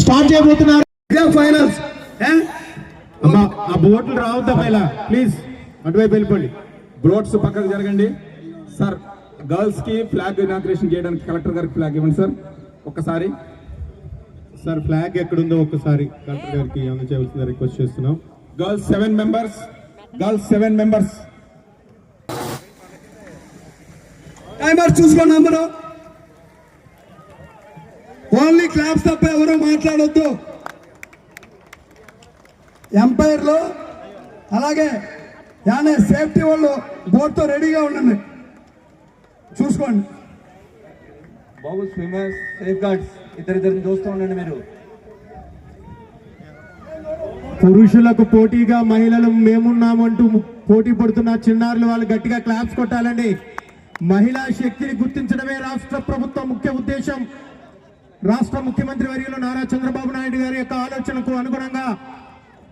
Start చేయబోతున్నారు. Finals. అమ్మా ఆ బోట్లు రావద్దమ్మా ఇలా. ప్లీజ్. అటువైపు వెళ్ళిపోండి. బ్రోడ్స్ పక్కకు జరగండి. సార్ గర్ల్స్కి ఫ్లాగ్ ఇనాగ్రేషన్ చేయడానికి కలెక్టర్ గారికి ఫ్లాగ్ ఇవ్వండి సార్. ఒక్కసారి. సార్ ఫ్లాగ్ ఎక్కడుందో ఒక్కసారి కలెక్టర్ గారికి అందజేయవలసిందిగా రిక్వెస్ట్ చేస్తున్నాం. Girls seven members. Girls seven members. Timer చూసుకోండి అందరూ. ఓన్లీ క్లాప్స్ తప్ప ఎవరు మాట్లాడొద్దు. ఎంపైర్లో అలాగే యానే సేఫ్టీ వాళ్ళు బోర్డుతో రెడీగా ఉండండి. చూసుకోండి. బాబు స్విమ్మర్స్ సేఫ్ గార్డ్స్ ఇద్దరిద్దరిని చూస్తూ ఉండండి మీరు. పురుషులకు పోటీగా మహిళలు మేమున్నామంటూ పోటీ పడుతున్న చిన్నారులు వాళ్ళు గట్టిగా క్లాప్స్ కొట్టాలండి. మహిళా శక్తిని గుర్తించడమే రాష్ట్ర ప్రభుత్వం ముఖ్య ఉద్దేశం. రాష్ట్ర ముఖ్యమంత్రి వర్యులు నారా చంద్రబాబు నాయుడు గారి యొక్క ఆలోచనకు అనుగుణంగా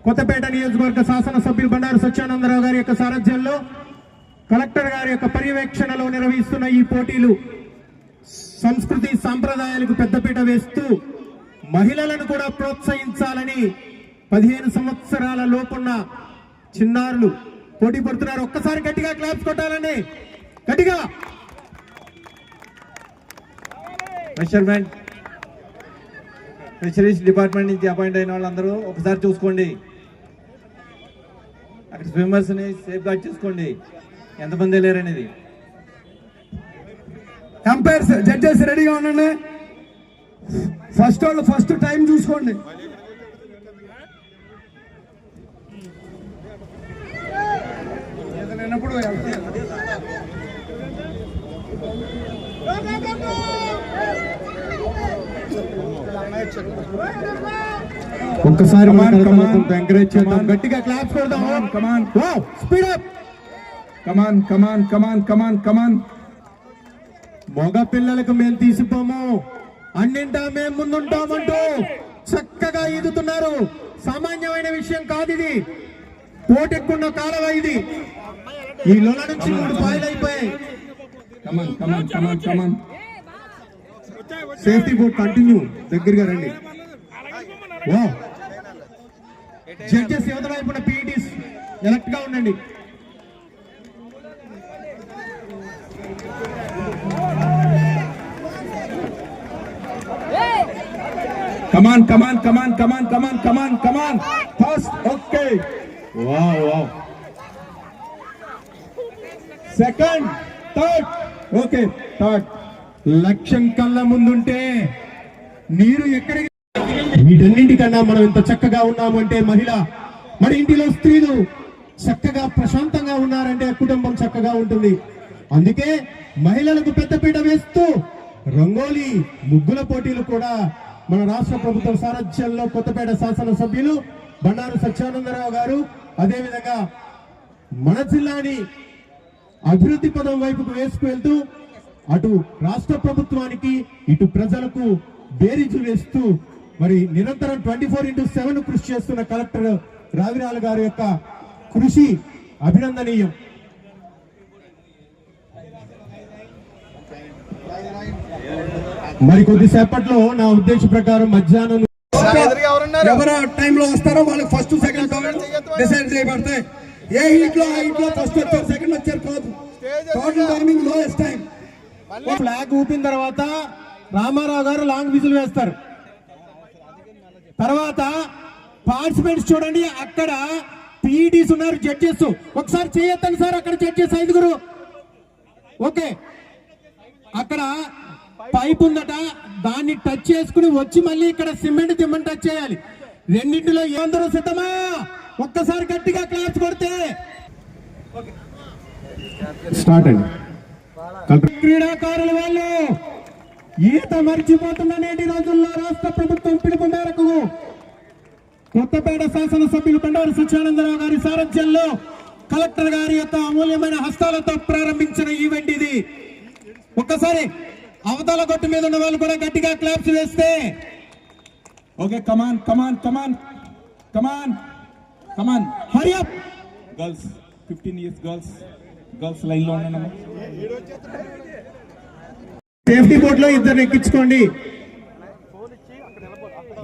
కొత్తపేట నియోజకవర్గ శాసనసభ్యులు బండారు సత్యానందరావు గారి యొక్క సారథ్యంలో కలెక్టర్ గారి యొక్క పర్యవేక్షణలో నిర్వహిస్తున్న ఈ పోటీలు సంస్కృతి సాంప్రదాయాలకు పెద్దపీట వేస్తూ మహిళలను కూడా ప్రోత్సహించాలని పదిహేను సంవత్సరాల లోపున్న చిన్నారులు పోటీ పడుతున్నారు. ఒక్కసారి గట్టిగా క్లాప్స్ కొట్టాలండి. గట్టిగా. మెషర్మెంట్ ఫిషరీస్ డిపార్ట్మెంట్ నుంచి అపాయింట్ అయిన వాళ్ళందరూ ఒకసారి చూసుకోండి. అక్కడ స్విమ్మర్స్ని సేఫ్ గార్డ్ చూసుకోండి. ఎంతమంది లేరనేది ఎంపైర్స్ జడ్జెస్ రెడీగా ఉండండి. ఫస్ట్ వాళ్ళు ఫస్ట్ టైం చూసుకోండి. ఒక్కసారి on. ఎంకరేజ్ చేద్దాం. గట్టిగా క్లాప్స్ కొడదాం. On. Speed up come on come on come on come on come on మగ పిల్లలకు మేము తీసిపోము అన్నింటా మేము ముందుంటామంటూ చక్కగా ఈదుతున్నారు. సామాన్యమైన విషయం కాదు ఇది. పోటెక్కున్న కాలవ ఇది. ఈ లొల నుంచి మూడు పాయలు అయిపోయాయి. Come on come on come on come on safety board continue దగ్గరగా రండి. జడ్జెస్ యువత వైపున పీఈటీస్ ఎలక్ట్గా ఉండండి. Come on come on come on come on come on come on come on first okay wow wow second third okay third లక్ష్యం కళ్ళ ముందుంటే నీరు ఎక్కడికి వీటన్నింటికన్నా మనం ఇంత చక్కగా ఉన్నామంటే మహిళ మరి ఇంటిలో స్త్రీలు చక్కగా ప్రశాంతంగా ఉన్నారంటే కుటుంబం చక్కగా ఉంటుంది. అందుకే మహిళలకు పెద్దపీట వేస్తూ రంగోలీ ముగ్గుల పోటీలు కూడా మన రాష్ట్ర ప్రభుత్వం సారథ్యంలో కొత్తపేట శాసనసభ్యులు బండారు సత్యానందరావు గారు అదేవిధంగా మన జిల్లాని అభివృద్ధి పదం వైపుకు వేసుకువెళ్తూ అటు రాష్ట్ర ప్రభుత్వానికి ఇటు ప్రజలకు బేరీజు వేస్తూ మరి నిరంతరం ట్వంటీ ఫోర్ ఇంటూ సెవెన్ కృషి చేస్తున్న కలెక్టర్ రావిరాల గారి యొక్క కృషి అభినందనీయం. మరి కొద్దిసేపట్లో నా ఉద్దేశ ప్రకారం మధ్యాహ్నం ఎవరు టైంలో వస్తారో వాళ్ళకి ఫస్ట్ సెకండ్ డిసైడ్ చేయబడతాయి. ఏ హీట్లో ఆ హీట్లో ఫస్ట్ వచ్చారు సెకండ్ వచ్చారు కాదు total timing lowest time flag ఊపిన తర్వాత రామారావు గారు లాంగ్ విజిల్ వేస్తారు. తర్వాత పార్టిసిపెంట్స్ చూడండి అక్కడ పీఈటీస్ ఉన్నారు జడ్జెస్. ఒకసారి చేయొద్దండి సార్ అక్కడ జడ్జెస్ ఐదుగురు. ఓకే. అక్కడ పైప్ ఉందట దాన్ని టచ్ చేసుకుని వచ్చి మళ్ళీ ఇక్కడ సిమెంట్ తిమ్మని టచ్ చేయాలి. రెండింటిలో ఏందరూ సిద్ధమా? ఒక్కసారి గట్టిగా క్లాస్ కొడితే. స్టార్ట్ అండి. క్రీడాకారుల వాళ్ళు ఈత మర్చిపోతున్న నేటి రోజుల్లో రాష్ట్ర ప్రభుత్వం పిలుపు మేరకు కొత్తపేట శాసనసభ్యులు బండారు సత్యానందరావు గారి సారథ్యంలో కలెక్టర్ గారి యొక్క అమూల్యమైన హస్తాలతో ప్రారంభించిన ఈవెంట్ ఇది. ఒక్కసారి అవతల గొట్టు మీద ఉన్న వాళ్ళు కూడా గట్టిగా క్లాప్స్ వేస్తే okay come on come on come on come on come on hurry up girls fifteen years girls girls లైన్లో ఉన్నాను సేఫ్టీ బోర్డ్లో ఇద్దరు ఎక్కించుకోండి.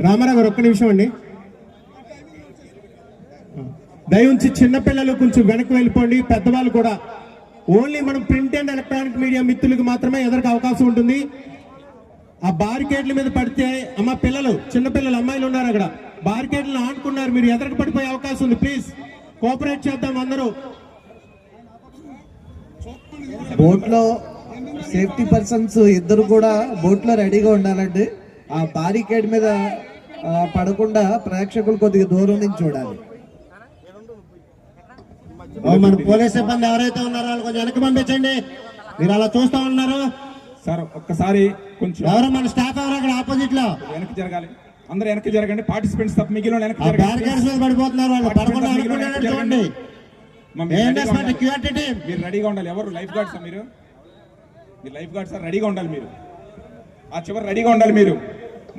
రామారావు గారు ఒక్క నిమిషం అండి. దయవుంచి చిన్నపిల్లలు కొంచెం వెనక్కి వెళ్ళిపోండి. పెద్దవాళ్ళు కూడా ఓన్లీ మనం ప్రింట్ అండ్ ఎలక్ట్రానిక్ మీడియా మిత్రులకు మాత్రమే ఎదరికి అవకాశం ఉంటుంది. ఆ బారికేడ్ల మీద పడితే అమ్మ పిల్లలు చిన్నపిల్లలు అమ్మాయిలు ఉన్నారు అక్కడ. బారికేడ్లను ఆడుకున్నారు మీరు ఎదరికి పడిపోయే అవకాశం ఉంది. ప్లీజ్ కోఆపరేట్ చేద్దాం అందరూ. బోట్లో సేఫ్టీ పర్సన్స్ ఇద్దరు కూడా బోట్లో రెడీగా ఉండాలండి. ఆ బారికేడ్ మీద ఆ, పడకుండా ప్రేక్షకులు కొద్దిగా దూరం నుంచి చూడాలి. ఓ, మన పోలీస్ సిబ్బంది ఎవరైతే ఉన్నారో వాళ్ళు కొంచెం వెనక్కి పంపించండి. మీరు అలా చూస్తా ఉన్నారు. సార్ ఒక్కసారి కొంచెం ఎవరో? మన స్టాఫ్ ఎవరో అక్కడ ఆపోజిట్లో వెనక్కి జరగాలి. అందరూ వెనక్కి జరగండి. పార్టిసిపెంట్స్ తప్ప మిగిలిన వెనక్కి పడిపోతున్నారు వాళ్ళు. పడకుండా చూడండి మీరు రెడీగా ఉండాలి. QRT team? మీరు రెడీగా ఉండాలి. ఎవరు లైఫ్ గార్డ్స్ మీరు? మీరు లైఫ్ గార్డ్స్ రెడీగా ఉండాలి మీరు. ఆ చివరి రెడీగా ఉండాలి మీరు.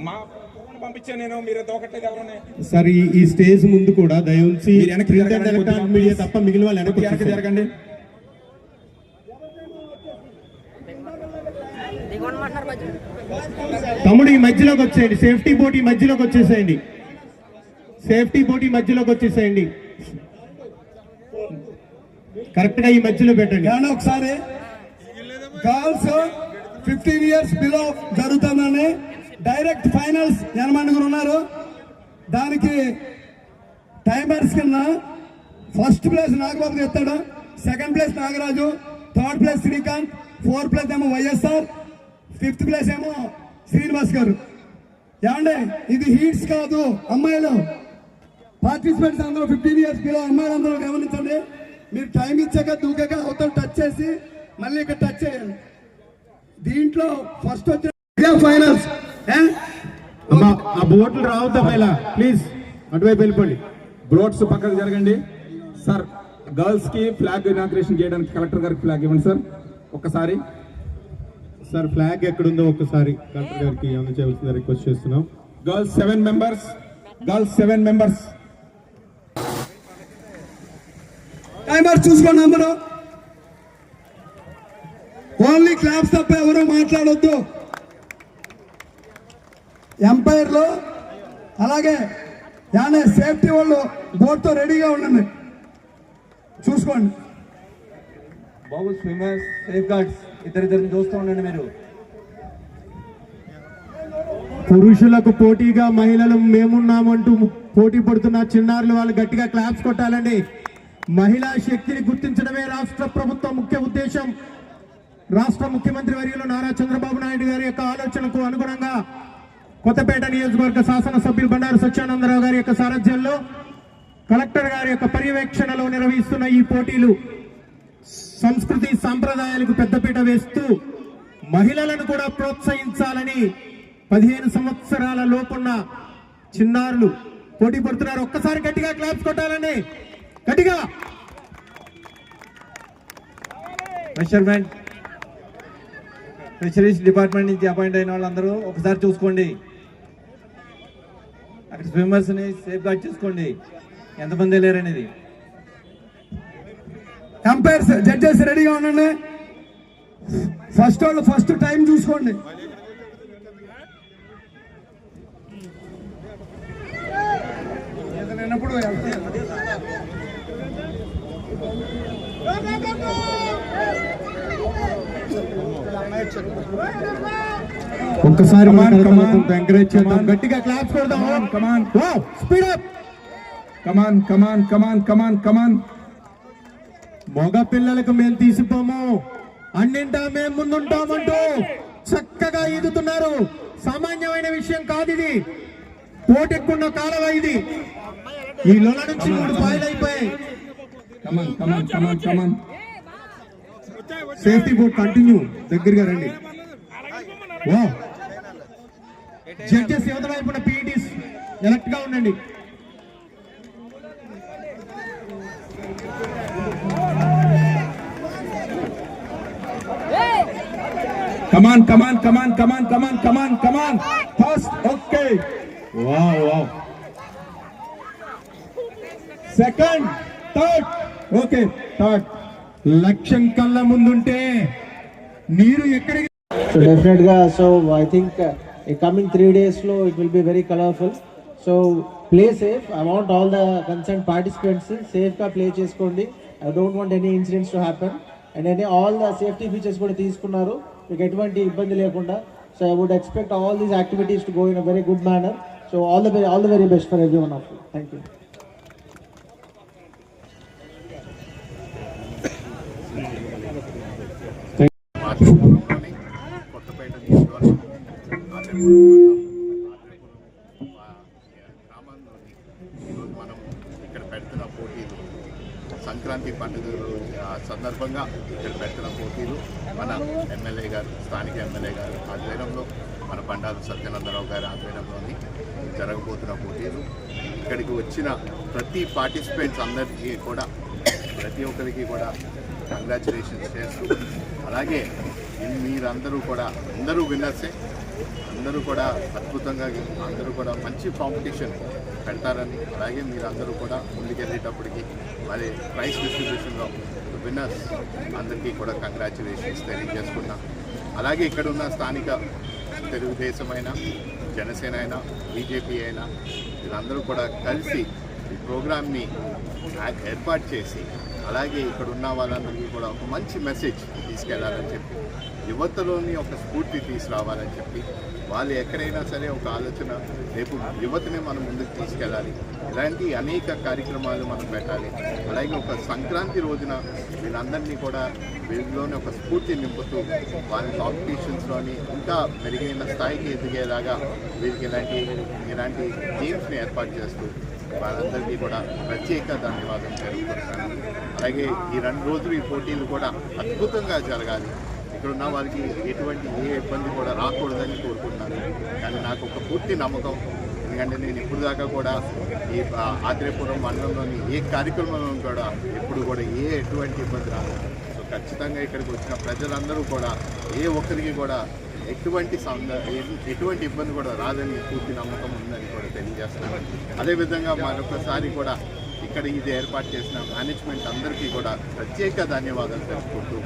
మా ఫోన్ పంపించాను నేను మీరు దోకట్లేదు ఎవరు సార్ ఈ స్టేజ్ ముందు కూడా దయవుంచి ఎలక్ట్రానిక్ మీడియా. తప్ప మిగిలిన వాళ్ళు వెనక్కి వచ్చేసేయండి. జరగండి. తమ్ముడు ఈ మధ్యలోకి వచ్చేయండి. సేఫ్టీ బోట్ ఈ మధ్యలోకి వచ్చేసేయండి. సేఫ్టీ బోట్ ఈ మధ్యలోకి వచ్చేసేయండి. కరెక్ట్గా ఈ మధ్యలో పెట్టండి. కానీ ఒకసారి? గర్ల్స్ ఫిఫ్టీన్ ఇయర్స్ బిలో జరుగుతుందని డైరెక్ట్ ఫైనల్స్ ఎనమండుగురు ఉన్నారు. దానికి టైమర్స్ కింద ఫస్ట్ ప్లేస్ నాగబాబు ఎత్తాడు second place Nagaraju third place Srikanth fourth place ఏమో వైఎస్ఆర్ ఫిఫ్త్ ప్లేస్ ఏమో శ్రీనివాస్ గారు. ఏమండే ఇది హీట్స్ కాదు అమ్మాయిలు. పార్టిసిపెంట్స్ అందరూ ఫిఫ్టీన్ ఇయర్స్ బిలో అమ్మాయిలు అందరూ గమనించండి. మీరు టైం ఇచ్చాక దూకాక అవతల టచ్ చేసి మళ్ళీ ఇక్కడ టచ్ చేయాలి దీంట్లో ఫస్ట్ వచ్చిన ఫైనల్స్ ఆ బోట్లు రావద్దా పైలా ప్లీజ్ అటువైపు వెళ్ళిపోండి. బ్రోడ్స్ పక్కకు జరగండి. సార్ గర్ల్స్కి ఫ్లాగ్ ఇనాగ్రేషన్ చేయడానికి కలెక్టర్ గారికి ఫ్లాగ్ ఇవ్వండి సార్ ఒక్కసారి. సార్ ఫ్లాగ్ ఎక్కడుందో ఒక్కసారి కలెక్టర్ గారికి ఏమైనా చేయవలసిందో రిక్వెస్ట్ చేస్తున్నాం. Girls seven members girls seven members timer చూసుకోండి అందరూ. ఓన్లీ క్లాప్స్ తప్ప ఎవరు మాట్లాడొద్దు. ఎంపైర్లో అలాగే యానే సేఫ్టీ వాళ్ళు బోర్డుతో రెడీగా ఉండండి. చూసుకోండి. బాబు స్విమ్మర్స్ సేఫ్ గార్డ్స్ ఇద్దరిద్దరిని చూస్తూ ఉండండి మీరు. పురుషులకు పోటీగా మహిళలు మేమున్నామంటూ పోటీ పడుతున్న చిన్నారులు వాళ్ళు గట్టిగా క్లాప్స్ కొట్టాలండి. మహిళా శక్తిని గుర్తించడమే రాష్ట్ర ప్రభుత్వ ముఖ్య ఉద్దేశం. రాష్ట్ర ముఖ్యమంత్రి వర్యులు నారా చంద్రబాబు నాయుడు గారి యొక్క ఆలోచనకు అనుగుణంగా కొత్తపేట నియోజకవర్గ శాసనసభ్యులు బండారు సత్యానందరావు గారి యొక్క సారథ్యంలో కలెక్టర్ గారి యొక్క పర్యవేక్షణలో నిర్వహిస్తున్న ఈ పోటీలు సంస్కృతి సాంప్రదాయాలకు పెద్దపీట వేస్తూ మహిళలను కూడా ప్రోత్సహించాలని పదిహేను సంవత్సరాల లోపున్న చిన్నారులు పోటీ పడుతున్నారు. ఒక్కసారి గట్టిగా క్లాప్స్ కొట్టాలండి. గట్టిగా. మెషర్మెంట్ ఫిషరీస్ డిపార్ట్మెంట్ నుంచి అపాయింట్ అయిన వాళ్ళందరూ ఒకసారి చూసుకోండి. అక్కడ స్విమ్మర్స్ని సేఫ్ గార్డ్ చూసుకోండి. ఎంతమంది లేరనేది ఎంపైర్స్ జడ్జెస్ రెడీగా ఉండండి. ఫస్ట్ వాళ్ళు ఫస్ట్ టైం చూసుకోండి. ఒక్కసారి come on. ఎంకరేజ్ చేద్దాం. గట్టిగా క్లాప్స్ కొడదాం. On. Speed up come on come on come on come on come on మగ పిల్లలకు మేము తీసిపోము. అన్నింటా మేము ముందుంటామంటూ చక్కగా ఈదుతున్నారు. సామాన్యమైన విషయం కాదు ఇది. పోటెక్కున్న కాలవ ఇది. ఈ లొల నుంచి మూడు పాయలు అయిపోయాయి. Come on come on come on come on safety board continue దగ్గరగా రండి. ఓ జడ్జెస్ యువత వైపున పీఈటీస్ ఎలక్ట్గా ఉండండి. Come on come on come on come on come on come on come on first okay wow wow second third okay third లక్ష్యం కళ్ళ ముందుంటే నీరు ఎక్కడికి సో డెఫినెట్గా సో ఐ థింక్ ఈ కమింగ్ త్రీ డేస్లో it will be very colourful so play safe I want all the concern participants సేఫ్గా play చేసుకోండి. I don't want any incidents to happen and any all the safety features కూడా తీసుకున్నారు. మీకు ఎటువంటి ఇబ్బంది లేకుండా. So I would expect all these activities to go in a very good manner so all the very all the very best for every one of you thank you Kothapeta నియోజకవర్గం గ్రామంలోని ఈరోజు మనం ఇక్కడ పెడుతున్న పోటీలు సంక్రాంతి పండుగ ఆ సందర్భంగా ఇక్కడ పెడుతున్న పోటీలు మన ఎమ్మెల్యే గారు స్థానిక ఎమ్మెల్యే గారు ఆధ్వర్యంలో మన బండారు సత్యనందరావు గారి ఆధ్వర్యంలోని జరగబోతున్న పోటీలు. ఇక్కడికి వచ్చిన ప్రతి పార్టిసిపెంట్స్ అందరికీ కూడా ప్రతి ఒక్కరికి కూడా కంగ్రాచులేషన్స్ చేస్తూ అలాగే మీరందరూ కూడా అందరూ విన్నర్సే. అందరూ కూడా అద్భుతంగా అందరూ కూడా మంచి కాంపిటీషన్ పెడతారని అలాగే మీరందరూ కూడా ముందుకెళ్ళేటప్పటికి మరి ప్రైస్ డిస్ట్రిబ్యూషన్లో విన్నర్స్ అందరికీ కూడా కంగ్రాచులేషన్స్ తెలియజేసుకున్నాం. అలాగే ఇక్కడ ఉన్న స్థానిక తెలుగుదేశమైన అయినా జనసేన అయినా బీజేపీ అయినా వీళ్ళందరూ కూడా కలిసి ఈ ప్రోగ్రామ్ని ఏర్పాటు చేసి అలాగే ఇక్కడ ఉన్న వాళ్ళందరికీ కూడా ఒక మంచి మెసేజ్ తీసుకెళ్ళాలని చెప్పి యువతలోని ఒక స్ఫూర్తి తీసుకురావాలని చెప్పి వాళ్ళు ఎక్కడైనా సరే ఒక ఆలోచన రేపు యువతనే మనం ముందుకు తీసుకెళ్ళాలి. ఇలాంటి అనేక కార్యక్రమాలు మనం పెట్టాలి. అలాగే ఒక సంక్రాంతి రోజున వీళ్ళందరినీ కూడా వీళ్ళలోని ఒక స్ఫూర్తి నింపుతూ వాళ్ళ కాంపిటీషన్స్లోని ఇంకా మెరుగైన స్థాయికి ఎదిగేలాగా వీళ్ళకి ఇలాంటి ఇలాంటి గేమ్స్ని ఏర్పాటు చేస్తూ వాళ్ళందరికీ కూడా ప్రత్యేక ధన్యవాదం తెలుపుతున్నాను. అలాగే ఈ రెండు రోజులు ఈ పోటీలు కూడా అద్భుతంగా జరగాలి. ఇక్కడ ఉన్న వారికి ఎటువంటి ఏ ఇబ్బంది కూడా రాకూడదని కోరుకుంటున్నాను. కానీ నాకు ఒక పూర్తి నమ్మకం. ఎందుకంటే నేను ఇప్పుడు దాకా కూడా ఈ ఆత్రేయపురం మండలంలోని ఏ కార్యక్రమంలో కూడా ఎప్పుడు కూడా ఏ ఎటువంటి ఇబ్బంది రాదు సో ఖచ్చితంగా ఇక్కడికి వచ్చిన ప్రజలందరూ కూడా ఏ ఒక్కరికి కూడా ఎటువంటి సంద ఎటువంటి ఇబ్బంది కూడా రాదని పూర్తి నమ్మకం ఉందని కూడా తెలియజేస్తున్నాను. అదేవిధంగా మరొకసారి కూడా ఇక్కడ ఇది ఏర్పాటు చేసిన మేనేజ్మెంట్ అందరికీ కూడా ప్రత్యేక ధన్యవాదాలు తెలుపుకుంటూ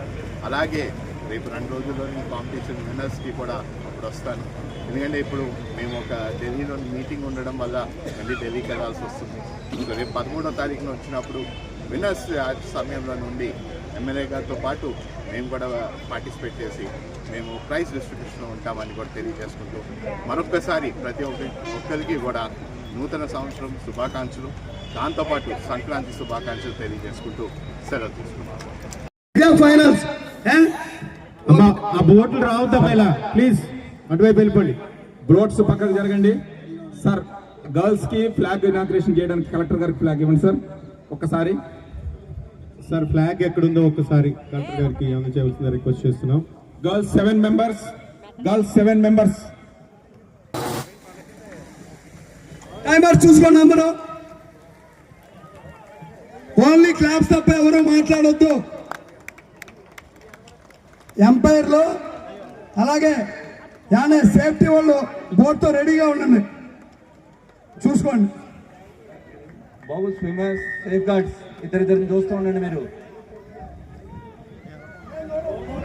అలాగే రేపు రెండు రోజుల్లో కాంపిటీషన్ విన్నర్స్కి కూడా అప్పుడు వస్తాను. ఎందుకంటే ఇప్పుడు మేము ఒక ఢిల్లీలో మీటింగ్ ఉండడం వల్ల మళ్ళీ ఢిల్లీకి వెళ్ళాల్సి వస్తుంది. ఇంకా రేపు పదమూడో తారీఖున వచ్చినప్పుడు విన్నర్స్ సమయంలో నుండి ఎమ్మెల్యే గారితో పాటు మేము కూడా పార్టిసిపేట్ చేసి మేము ప్రైజ్ డిస్ట్రిబ్యూషన్లో ఉంటామని కూడా తెలియజేసుకుంటూ మరొక్కసారి ప్రతి ఒక్క ఒక్కరికి కూడా నూతన సంవత్సరం శుభాకాంక్షలు. దాంతోపాటు సంక్రాంతి శుభాకాంక్షలు తెలియజేసుకుంటూ సెలవు తీసుకున్నాం ఫైనల్స్ ఆ బోట్లు రావద్దా పైలా ప్లీజ్ అటువైపు వెళ్ళిపోండి. బ్రోడ్స్ పక్కకు జరగండి. సార్ గర్ల్స్కి ఫ్లాగ్ ఇనాగ్రేషన్ చేయడానికి కలెక్టర్ గారికి ఫ్లాగ్ ఇవ్వండి సార్ ఒక్కసారి. సార్ ఫ్లాగ్ ఎక్కడుందో ఒక్కసారి కలెక్టర్ గారికి అందజేయవలసిందిగా రిక్వెస్ట్ చేస్తున్నాం. Girls seven members girls seven members timer చూసుకోండి అందరూ. ఓన్లీ క్లాప్స్ తప్ప ఎవరు మాట్లాడొద్దు. ఎంపైర్లో అలాగే యానే సేఫ్టీ వాళ్ళు బోట్తో రెడీగా ఉండండి. చూసుకోండి. బాబు స్విమ్మర్స్ సేఫ్ గార్డ్స్ ఇద్దరిద్దరిని చూస్తూ ఉండండి మీరు.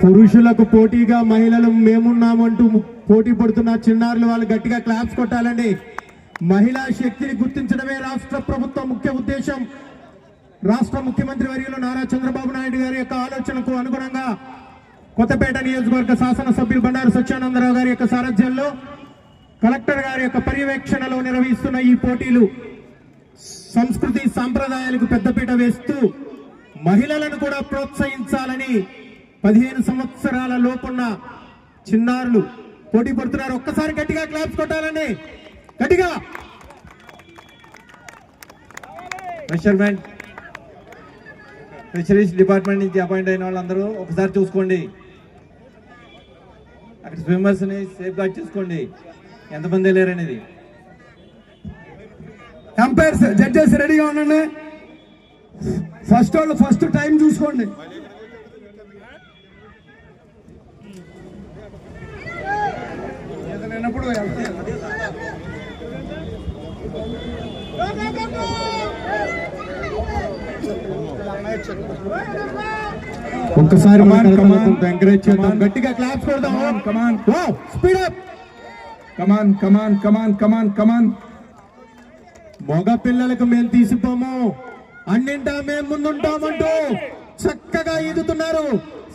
పురుషులకు పోటీగా మహిళలు మేమున్నామంటూ పోటీ పడుతున్న చిన్నారులు వాళ్ళు గట్టిగా క్లాప్స్ కొట్టాలండి. మహిళా శక్తిని గుర్తించడమే రాష్ట్ర ప్రభుత్వం ముఖ్య ఉద్దేశం. రాష్ట్ర ముఖ్యమంత్రి వర్యులు నారా చంద్రబాబు నాయుడు గారి యొక్క ఆలోచనకు అనుగుణంగా కొత్తపేట నియోజకవర్గ శాసనసభ్యులు బండారు సత్యానందరావు గారి యొక్క సారథ్యంలో కలెక్టర్ గారి యొక్క పర్యవేక్షణలో నిర్వహిస్తున్న ఈ పోటీలు సంస్కృతి సాంప్రదాయాలకు పెద్దపీట వేస్తూ మహిళలను కూడా ప్రోత్సహించాలని పదిహేను సంవత్సరాల లోపున్న చిన్నారులు పోటీ పడుతున్నారు. ఒక్కసారి గట్టిగా క్లాప్స్ కొట్టాలండి. గట్టిగా. మెషర్మెంట్ ఫిషరీస్ డిపార్ట్మెంట్ నుంచి అపాయింట్ అయిన వాళ్ళందరూ ఒకసారి చూసుకోండి. అక్కడ స్విమ్మర్స్ని సేఫ్ గార్డ్ చూసుకోండి. ఎంతమంది లేరనేది ఎంపైర్స్ జడ్జెస్ రెడీగా ఉండండి. ఫస్ట్ వాళ్ళు ఫస్ట్ టైం చూసుకోండి. విన్నప్పుడు ఒక్కసారి. ఎంకరేజ్ చేద్దాం. గట్టిగా క్లాప్స్ కొడదాం. On. Speed up come on come on come on come on come on మగ పిల్లలకు మేము తీసిపోము. అన్నింటా మేము ముందుంటామంటూ చక్కగా ఈదుతున్నారు.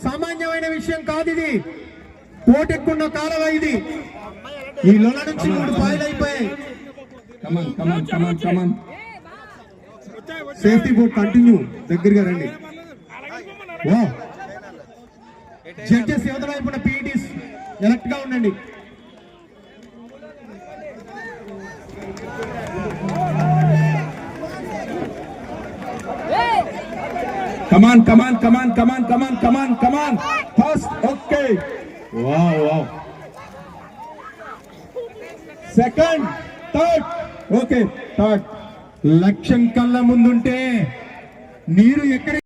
సామాన్యమైన విషయం కాదు ఇది. పోటెక్కున్న కాలవ ఇది. ఈ లొల నుంచి మూడు పాయలు అయిపోయాయి. Come on come on come on come on safety board continue దగ్గరగా రండి. జడ్జెస్ యువత వైపున పీఈటీస్ ఎలక్ట్గా ఉండండి. Come on come on come on come on come on come on come on first okay wow wow second third. Okay third. లక్ష్యం కళ్ళ ముందుంటే నీరు ఎక్కడికి